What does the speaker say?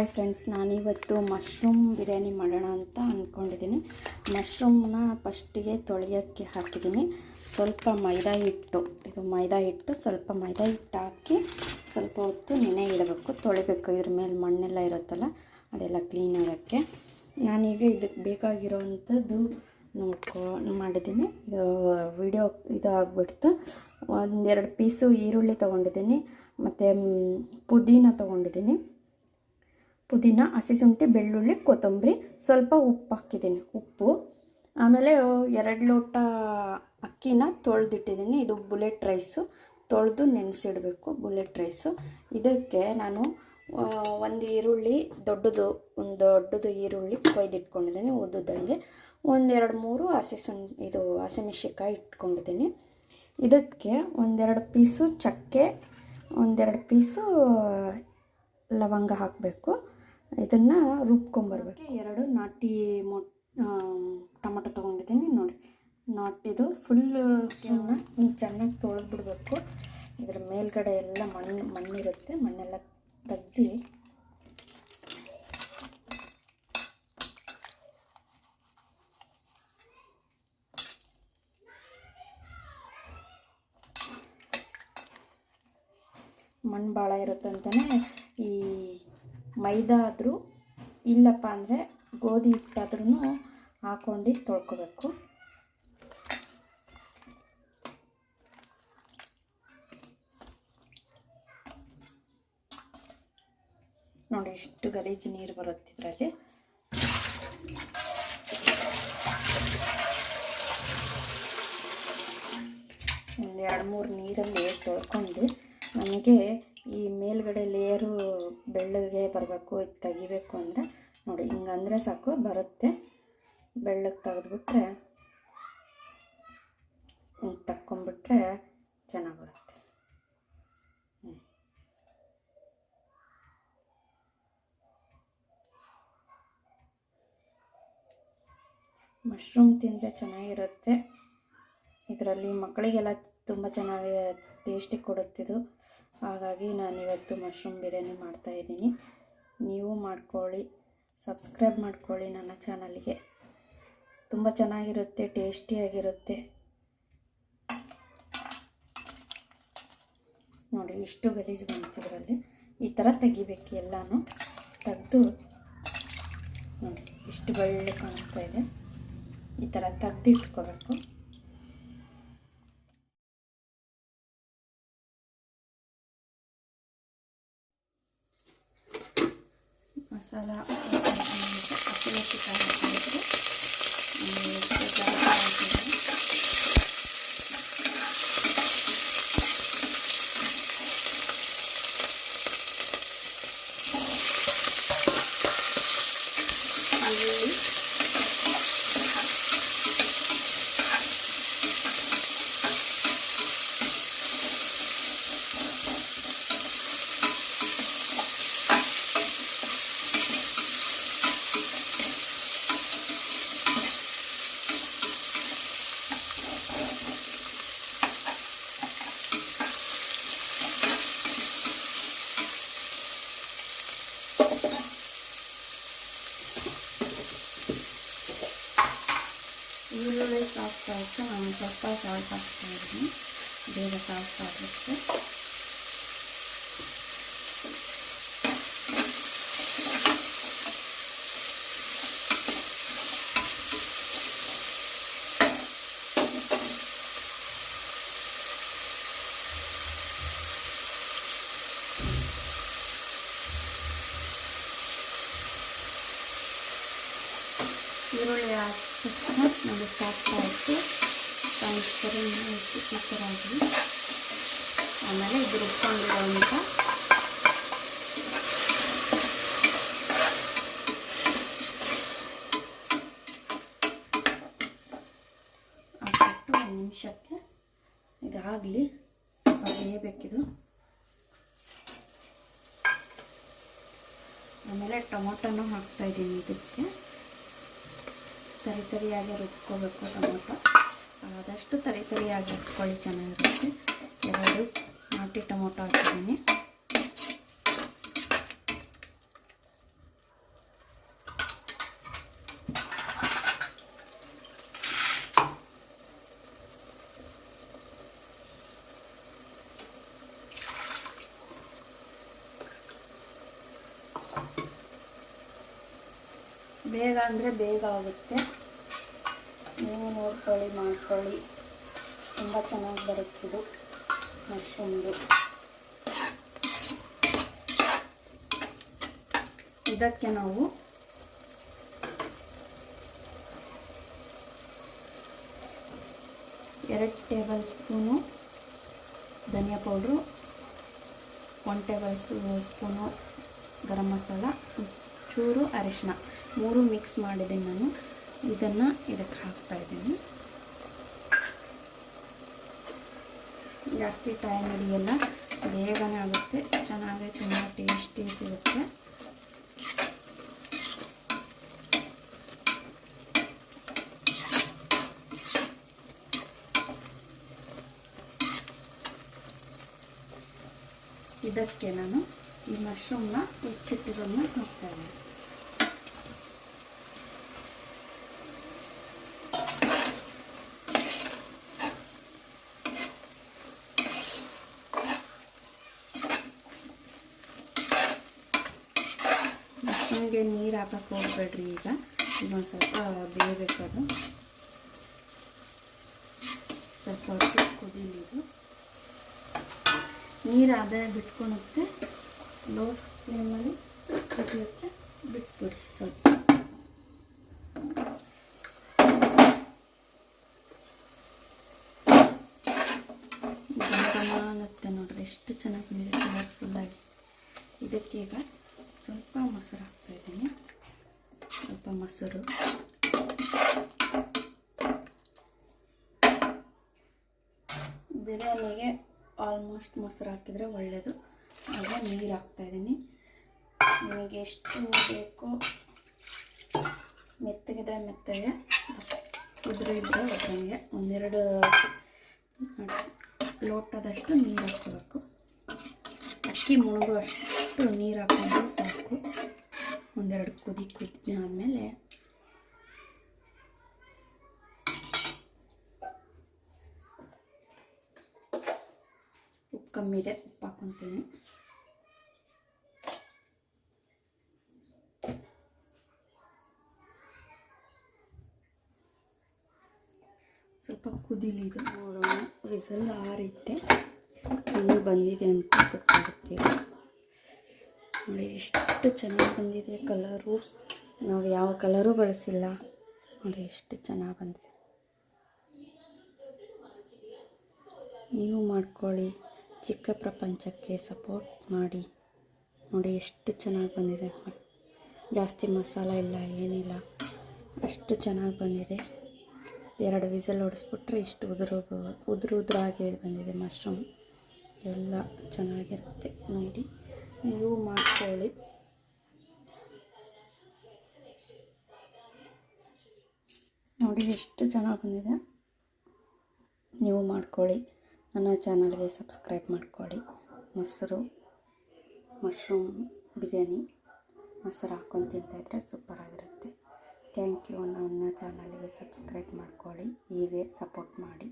Hi friends ನಾನಿವತ್ತು mushroom biryani ಮಾಡೋಣ ಅಂತ ಅಂದ್ಕೊಂಡಿದ್ದೀನಿ ಮಶ್ರೂಮ್ನ ಫಸ್ಟಿಗೆ ತೊಳೆಯೋಕ್ಕೆ ಹಾಕಿದ್ದೀನಿ. ಸ್ವಲ್ಪ ಮೈದಾ ಹಿಟ್ಟು, ಇದು ಮೈದಾ ಹಿಟ್ಟು, ಸ್ವಲ್ಪ ಮೈದಾ ಹಿಟ್ಟು ಹಾಕಿ ಸ್ವಲ್ಪ ಹೊತ್ತು ನೆನೆ ಇಡಬೇಕು. ತೊಳಿಬೇಕು, ಇದ್ರ ಮೇಲೆ ಮಣ್ಣೆಲ್ಲ ಇರುತ್ತಲ್ಲ, ಅದೆಲ್ಲ ಕ್ಲೀನ್ ಆಗೋಕ್ಕೆ. ನಾನೀಗ ಇದಕ್ಕೆ ಬೇಕಾಗಿರೋವಂಥದ್ದು ನೋಡ್ಕೊ, ಮಾಡಿದ್ದೀನಿ. ಇದು ವಿಡಿಯೋ ಇದು ಆಗಿಬಿಡ್ತು. ಒಂದೆರಡು ಪೀಸು ಈರುಳ್ಳಿ ತೊಗೊಂಡಿದ್ದೀನಿ. ಮತ್ತು ಪುದೀನ ತೊಗೊಂಡಿದ್ದೀನಿ. ಪುದೀನ ಹಸಿಶುಂಠಿ ಬೆಳ್ಳುಳ್ಳಿ, ಕೊತ್ತಂಬರಿ. ಸ್ವಲ್ಪ ಉಪ್ಪು ಹಾಕಿದ್ದೀನಿ, ಉಪ್ಪು. ಆಮೇಲೆ ಎರಡು ಲೋಟ ಅಕ್ಕಿನ ತೊಳೆದಿಟ್ಟಿದ್ದೀನಿ. ಇದು ಬುಲೆಟ್ ರೈಸು. ತೊಳೆದು ನೆನೆಸಿಡಬೇಕು, ಬುಲೆಟ್ ರೈಸು. ಇದಕ್ಕೆ ನಾನು ಒಂದು ಈರುಳ್ಳಿ, ದೊಡ್ಡದು, ಒಂದು ದೊಡ್ಡದು ಈರುಳ್ಳಿ ಕೊಯ್ದಿಟ್ಕೊಂಡಿದ್ದೀನಿ ಉದ್ದುದಂಗೆ ಒಂದೆರಡು ಮೂರು ಹಸಿ ಸುನ್, ಇದು ಹಸಿಮೆಣ್ಸಿನ್ಕಾಯಿ ಇಟ್ಕೊಂಡಿದ್ದೀನಿ. ಇದಕ್ಕೆ ಒಂದೆರಡು ಪೀಸು ಚಕ್ಕೆ, ಒಂದೆರಡು ಪೀಸು ಲವಂಗ ಹಾಕಬೇಕು. ಇದನ್ನು ರುಬ್ಕೊಂಬರ್ಬೇಕು. ಎರಡು ನಾಟಿ ಮೊ ಟೊಮಟೊ ತೊಗೊಂಡಿದ್ದೀನಿ ನೋಡಿ. ನಾಟಿದು ಫುಲ್ಲು ಚೆನ್ನಾಗಿ ತೊಳೆದ್ಬಿಡ್ಬೇಕು. ಇದರ ಮೇಲ್ಗಡೆ ಎಲ್ಲ ಮಣ್ಣು ಮಣ್ಣಿರುತ್ತೆ, ಮಣ್ಣೆಲ್ಲ ತೆಗ್ದು. ಮಣ್ಣು ಭಾಳ ಇರುತ್ತೆ ಅಂತಲೇ ಈ ಮೈದಾ ಆದರೂ ಇಲ್ಲಪ್ಪ ಅಂದರೆ ಗೋಧಿ ಹಿಟ್ಟಾದ್ರೂ ಹಾಕೊಂಡು ತೊಳ್ಕೊಬೇಕು. ನೋಡಿ ಇಷ್ಟು ಗಲೀಜು ನೀರು ಬರುತ್ತೆ ಇದರಲ್ಲಿ. ಒಂದು ಎರಡು ಮೂರು ನೀರಲ್ಲಿ ತೊಳ್ಕೊಂಡು ನಮಗೆ ಈ ಮೇಲ್ಗಡೆ ಲೇಯರು ಬೆಳ್ಳಗೆ ಬರಬೇಕು, ಇದು ತೆಗಿಬೇಕು ಅಂದರೆ ನೋಡಿ, ಹಿಂಗಂದರೆ ಸಾಕು, ಬರುತ್ತೆ. ಬೆಳ್ಳಗೆ ತೆಗೆದುಬಿಟ್ರೆ, ಹಿಂಗೆ ತಕ್ಕೊಂಬಿಟ್ರೆ ಚೆನ್ನಾಗಿ ಬರುತ್ತೆ. ಮಶ್ರೂಮ್ ತಿಂದರೆ ಚೆನ್ನಾಗಿರುತ್ತೆ. ಇದರಲ್ಲಿ ಮಕ್ಕಳಿಗೆಲ್ಲ ತುಂಬ ಚೆನ್ನಾಗಿ ಟೇಸ್ಟಿ ಕೊಡುತ್ತಿದ್ದು ಹಾಗಾಗಿ ನಾನಿವತ್ತು ಮಶ್ರೂಮ್ ಬಿರಿಯಾನಿ ಮಾಡ್ತಾಯಿದ್ದೀನಿ ನೀವು ಮಾಡ್ಕೊಳ್ಳಿ ಸಬ್ಸ್ಕ್ರೈಬ್ ಮಾಡ್ಕೊಳ್ಳಿ ನನ್ನ ಚಾನಲ್ಗೆ. ತುಂಬ ಚೆನ್ನಾಗಿರುತ್ತೆ, ಟೇಸ್ಟಿಯಾಗಿರುತ್ತೆ. ನೋಡಿ, ಇಷ್ಟು ಗಲೀಜು ಬಂತಿದ್ರಲ್ಲಿ ಈ ಥರ ತೆಗಿಬೇಕು ಎಲ್ಲನೂ. ತೆಗೆದು, ನೋಡಿ, ಇಷ್ಟು ಬೆಳ್ಳಿ ಕಾಣಿಸ್ತಾ ಇದೆ. ಈ ಥರ ತೆಗ್ದು ಇಟ್ಕೋಬೇಕು ಮಸಾಲ ಹಸಿಮೆಣಸಿಕಾಯಿ ಹಾಕಿದ್ರೆ ಈರುಳ್ಳಿ ಈರುಳ್ಳಿ ಸಾಫ್ಟ್ ಆಯಿತು ನಾನು ಸ್ವಲ್ಪ ಸಾಲ್ಟ್ ಹಾಕ್ತಾ ಇದ್ದೀನಿ ಬೇಗ ಸಾಫ್ಟ್ ಆಗಲಿಕ್ಕೆ ಈರುಳ್ಳಿ ಹಾಕಿ ನಮಗೆ ಸಾಕ್ತಾ ಇತ್ತು ಟ್ರಾನ್ಸ್ಫರ್ ಈ ಥರ ಆಗಿ ಆಮೇಲೆ ಇದು ರುಬ್ಕೊಂಡಿರೋಂಥ ಒಂದು ನಿಮಿಷಕ್ಕೆ ಇದಾಗಲಿ ಸ್ವಲ್ಪ ಬೇಯಬೇಕಿದು ಆಮೇಲೆ ಟೊಮೊಟೊನೂ ಹಾಕ್ತಾಯಿದ್ದೀನಿ ಇದಕ್ಕೆ. ತರಿ ತರಿಯಾಗಿ ರುಬ್ಕೋಬೇಕು ಟೊಮೊಟೊ. ಆದಷ್ಟು ತರಿ ತರಿಯಾಗಿ ಇಟ್ಕೊಳ್ಳಿ ಚೆನ್ನಾಗಿರುತ್ತೆ. ಎರಡು ನಾಟಿ ಟೊಮೊಟೊ ಹಾಕಿದ್ದೀನಿ. ಬೇಗ ಅಂದರೆ ಬೇಗ ಆಗುತ್ತೆ. ನೀವು ನೋಡ್ಕೊಳ್ಳಿ, ಮಾಡ್ಕೊಳ್ಳಿ. ತುಂಬ ಚೆನ್ನಾಗಿ ಬರುತ್ತಿದು ಮಶ್ರೂಮ್ದು ಇದಕ್ಕೆ ನಾವು ಎರಡು ಟೇಬಲ್ ಸ್ಪೂನು ಧನಿಯಾ powder one tablespoon garam masala ಚೂರು ಅರಿಶಿನ ಮೂರು ಮಿಕ್ಸ್ ಮಾಡಿದ್ದೀನಿ ನಾನು. ಇದನ್ನು ಇದಕ್ಕೆ ಹಾಕ್ತಾ ಇದ್ದೀನಿ. ಜಾಸ್ತಿ ಟೈಮ್ ಹಿಡಿಯಲ್ಲ, ಬೇಗನೆ ಆಗುತ್ತೆ. ಚೆನ್ನಾಗಿ ತುಂಬ ಟೇಸ್ಟಿ ಸಿಗುತ್ತೆ. ಇದಕ್ಕೆ ನಾನು ಈ ಮಶ್ರೂಮ್ನ ಹೆಚ್ಚಿಟ್ಟಿರೋದನ್ನ ಹಾಕ್ತಾ ಇದ್ದೀನಿ. ಮಶ್ರೂಮ್ಗೆ ನೀರು ಹಾಕಕ್ಕೆ ಹೋಗ್ಬೇಡ್ರಿ ಈಗ. ಇನ್ನೊಂದು ಸ್ವಲ್ಪ ಬೇಯಬೇಕದು ಸ್ವಲ್ಪ ಹೊತ್ತು ಕುದೀಲಿ ಇದು ನೀರು ಅದೇ ಬಿಟ್ಕೊಳುತ್ತೆ. ಲೋ ಫ್ಲೇಮಲ್ಲಿ ಕುದಿಯುತ್ತೆ ಬಿಟ್ಬಿಡಿ ಸ್ವಲ್ಪ. ನೋಡ್ರಿ. ಎಷ್ಟು ಚೆನ್ನಾಗಿ ನೀರು ಕಲರ್ಫುಲ್ಲಾಗಿ ಇದಕ್ಕೀಗ ಸ್ವಲ್ಪ ಮೊಸರು ಹಾಕ್ತಾ ಇದ್ದೀನಿ ಸ್ವಲ್ಪ ಮೊಸರು. ಬಿರಿಯಾನಿಗೆ ಆಲ್ಮೋಸ್ಟ್ ಮೊಸರು ಹಾಕಿದರೆ ಒಳ್ಳೆಯದು ಹಾಗೆ ನೀರು ಹಾಕ್ತಾಯಿದ್ದೀನಿ ನಿಮಗೆ ಎಷ್ಟು ಬೇಕೋ ಮೆತ್ತಗಿದ್ರೆ ಮೆತ್ತಗೆ, ಉದುರು ಇದ್ದರೆ ಉದ್ರಂಗೆ. ಒಂದೆರಡು ಲೋಟದಷ್ಟು ನೀರು ಹಾಕ್ಕೋಬೇಕು. ಅಕ್ಕಿ ಮುಳುಗುವಷ್ಟು ನೀರು ಹಾಕೊಂಡು ಸಾಕು. ಒಂದೆರಡು ಕುದಿ ಕುದಿ ಆದಮೇಲೆ ಉಪ್ಪು ಕಮ್ಮಿ ಇದೆ, ಉಪ್ಪು ಹಾಕೊತೀನಿ ಸ್ವಲ್ಪ ಕುದಿಲಿ ನೋಡೋಣ ವಿಸಲ್ ಆರಿತ್ತೆ ಹೆಂಗೆ ಬಂದಿದೆ ಅಂತ ಗೊತ್ತಾಗುತ್ತೆ. ನೋಡಿ, ಎಷ್ಟು ಚೆನ್ನಾಗಿ ಬಂದಿದೆ ಕಲರು ನಾವು ಯಾವ ಕಲರು ಬಳಸಿಲ್ಲ. ನೋಡಿ, ಎಷ್ಟು ಚೆನ್ನಾಗಿ ಬಂದಿದೆ. ನೀವು ಮಾಡ್ಕೊಳ್ಳಿ, ಚಿಕ್ಕ ಪ್ರಪಂಚಕ್ಕೆ ಸಪೋರ್ಟ್ ಮಾಡಿ. ನೋಡಿ, ಎಷ್ಟು ಚೆನ್ನಾಗಿ ಬಂದಿದೆ. ಜಾಸ್ತಿ ಮಸಾಲ ಇಲ್ಲ, ಏನಿಲ್ಲ. ಅಷ್ಟು ಚೆನ್ನಾಗಿ ಬಂದಿದೆ. ಎರಡು ವಿಸಲ್ ಹೊಡೆಸ್ಬಿಟ್ರೆ ಇಷ್ಟು ಉದುರು ಉದುರು ಉದುರಾಗಿ ಬಂದಿದೆ ಮಶ್ರೂಮ್. ಎಲ್ಲ ಚೆನ್ನಾಗಿರುತ್ತೆ ನೋಡಿ. ನೀವು ಮಾಡ್ಕೊಳ್ಳಿ. ನೋಡಿ ಎಷ್ಟು ಚೆನ್ನಾಗಿ ಬಂದಿದೆ. ನೀವು ಮಾಡ್ಕೊಳ್ಳಿ. ನನ್ನ ಚಾನಲ್ಗೆ ಸಬ್ಸ್ಕ್ರೈಬ್ ಮಾಡ್ಕೊಳ್ಳಿ. ಮೊಸರು, ಮಶ್ರೂಮ್ ಬಿರಿಯಾನಿ, ಮೊಸರು ಹಾಕ್ಕೊಂಡು ತಿಂತಾಯಿದ್ರೆ ಸೂಪರಾಗಿರುತ್ತೆ. ಥ್ಯಾಂಕ್ ಯು ನನ್ನ ಚಾನಲ್ಗೆ ಸಬ್ಸ್ಕ್ರೈಬ್ ಮಾಡ್ಕೊಳ್ಳಿ. ಹೀಗೆ ಸಪೋರ್ಟ್ ಮಾಡಿ.